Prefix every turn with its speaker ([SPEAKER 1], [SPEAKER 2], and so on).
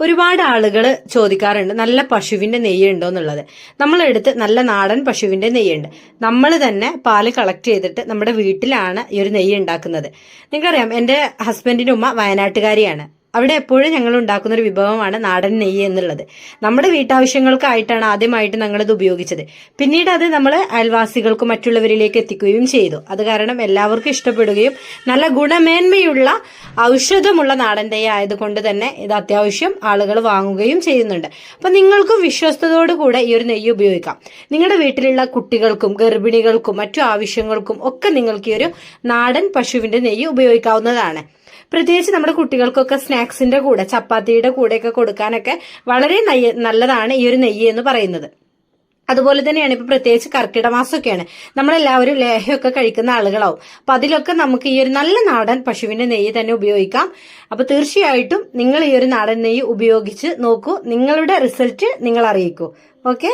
[SPEAKER 1] ഒരുപാട് ആളുകൾ ചോദിക്കാറുണ്ട് നല്ല പശുവിന്റെ നെയ്യ് ഉണ്ടോ എന്നുള്ളത്. നമ്മളെടുത്ത് നല്ല നാടൻ പശുവിന്റെ നെയ്യുണ്ട്. നമ്മൾ തന്നെ പാൽ കളക്ട് ചെയ്തിട്ട് നമ്മുടെ വീട്ടിലാണ് ഈ ഒരു നെയ്യ് ഉണ്ടാക്കുന്നത്. നിങ്ങൾക്കറിയാം എന്റെ ഹസ്ബൻഡിന്റെ ഉമ്മ വയനാട്ടുകാരിയാണ്. അവിടെ എപ്പോഴും ഞങ്ങൾ ഉണ്ടാക്കുന്ന ഒരു വിഭവമാണ് നാടൻ നെയ്യ് എന്നുള്ളത്. നമ്മുടെ വീട്ടാവശ്യങ്ങൾക്കായിട്ടാണ് ആദ്യമായിട്ട് ഞങ്ങളിത് ഉപയോഗിച്ചത്. പിന്നീട് അത് നമ്മൾ അയൽവാസികൾക്കും മറ്റുള്ളവരിലേക്ക് എത്തിക്കുകയും ചെയ്തു. അത് കാരണം എല്ലാവർക്കും ഇഷ്ടപ്പെടുകയും നല്ല ഗുണമേന്മയുള്ള ഔഷധമുള്ള നാടൻ നെയ്യ് ആയതുകൊണ്ട് തന്നെ ഇത് അത്യാവശ്യം ആളുകൾ വാങ്ങുകയും ചെയ്യുന്നുണ്ട്. അപ്പൊ നിങ്ങൾക്കും വിശ്വസ്തയോടുകൂടെ ഈ ഒരു നെയ്യ് ഉപയോഗിക്കാം. നിങ്ങളുടെ വീട്ടിലുള്ള കുട്ടികൾക്കും ഗർഭിണികൾക്കും മറ്റു ആവശ്യങ്ങൾക്കും ഒക്കെ നിങ്ങൾക്ക് ഈ ഒരു നാടൻ പശുവിന്റെ നെയ്യ് ഉപയോഗിക്കാവുന്നതാണ്. പ്രത്യേകിച്ച് നമ്മുടെ കുട്ടികൾക്കൊക്കെ സ്നാക്സിന്റെ കൂടെ ചപ്പാത്തിയുടെ കൂടെയൊക്കെ കൊടുക്കാനൊക്കെ വളരെ നല്ലതാണ് ഈ ഒരു നെയ്യ് എന്ന് പറയുന്നത്. അതുപോലെ തന്നെയാണ് ഇപ്പൊ പ്രത്യേകിച്ച് കർക്കിട മാസമൊക്കെയാണ്. നമ്മളെല്ലാവരും ലേഹ്യമൊക്കെ കഴിക്കുന്ന ആളുകളാവും. അപ്പൊ അതിലൊക്കെ നമുക്ക് ഈ ഒരു നല്ല നാടൻ പശുവിന്റെ നെയ്യ് തന്നെ ഉപയോഗിക്കാം. അപ്പൊ തീർച്ചയായിട്ടും നിങ്ങൾ ഈ ഒരു നാടൻ നെയ്യ് ഉപയോഗിച്ച് നോക്കൂ. നിങ്ങളുടെ റിസൾട്ട് നിങ്ങൾ അറിയിക്കൂ. ഓക്കെ?